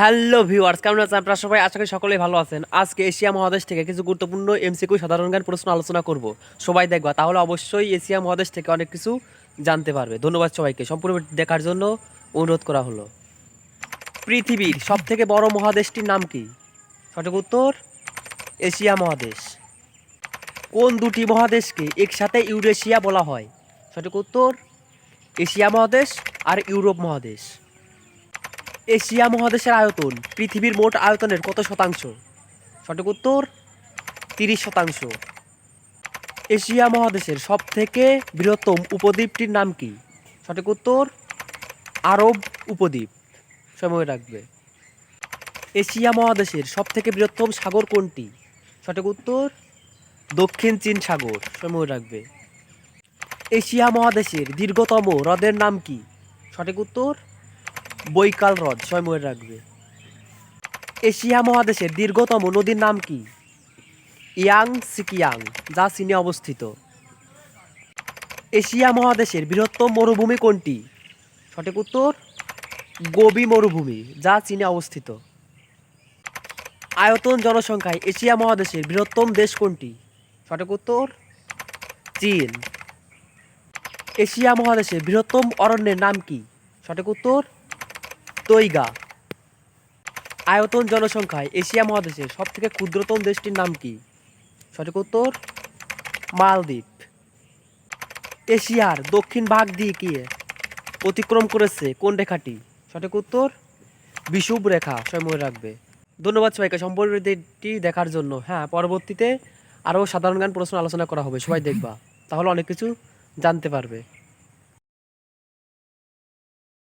Hello viewers, কেমন আছেন আপনারা সবাই? আশা করি সকলেই ভালো আছেন। আজকে এশিয়া মহাদেশ থেকে কিছু গুরুত্বপূর্ণ এমসিকিউ সাধারণ জ্ঞান প্রশ্ন আলোচনা করব। সবাই দেখবা, তাহলে অবশ্যই এশিয়া মহাদেশ থেকে অনেক কিছু জানতে পারবে। ধন্যবাদ সবাইকে। সম্পূর্ণ দেখার জন্য অনুরোধ করা হলো। পৃথিবীর সব থেকে বড় মহাদেশটির নাম কি? সঠিক উত্তর, এশিয়া মহাদেশ। কোন দুটি মহাদেশকে একসাথে ইউরেশিয়া বলা হয়? সঠিক উত্তর, এশিয়া মহাদেশ আর ইউরোপ মহাদেশ। এশিয়া মহাদেশের আয়তন, পৃথিবীর মোট আয়তনের কত শতাংশ? সঠিক উত্তর, তিরিশ শতাংশ। এশিয়া মহাদেশের সব থেকে বৃহত্তম উপদ্বীপটির নাম কি? সঠিক উত্তর, আরব উপদ্বীপ। সময় রাখবে। এশিয়া মহাদেশের সব থেকে বৃহত্তম সাগর কোনটি? সঠিক উত্তর, দক্ষিণ চীন সাগর। সময় রাখবে। এশিয়া মহাদেশের দীর্ঘতম হ্রদের নাম কি? সঠিক উত্তর বৈকাল হ্রদ ছয় মনে রাখবে এশিয়া মহাদেশের দীর্ঘতম নদীর নাম কি? ইয়াং সিকিয়াং, যা চীনে অবস্থিত। এশিয়া মহাদেশের বৃহত্তম মরুভূমি কোনটি? সঠিক উত্তর, গোবি মরুভূমি, যা চীনে অবস্থিত। আয়তন জনসংখ্যায় এশিয়া মহাদেশের বৃহত্তম দেশ কোনটি? সঠিক উত্তর, চীন। এশিয়া মহাদেশের বৃহত্তম অরণ্যের নাম কি? সঠিক উত্তর তৈগা আয়তন জনসংখ্যায় এশিয়া মহাদেশের সব থেকে ক্ষুদ্রতম দেশটির নাম কি? সঠিক উত্তর, মালদ্বীপ। এশিয়ার দক্ষিণ ভাগ দিয়ে গিয়ে অতিক্রম করেছে কোন রেখাটি? সঠিক উত্তর বিষুব রেখা সময় রাখবে। ধন্যবাদ সবাইকে সম্পর্কটি দেখার জন্য। হ্যাঁ পরবর্তীতে আরও সাধারণ জ্ঞান প্রশ্ন আলোচনা করা হবে, সবাই দেখবা। তাহলে অনেক কিছু জানতে পারবে।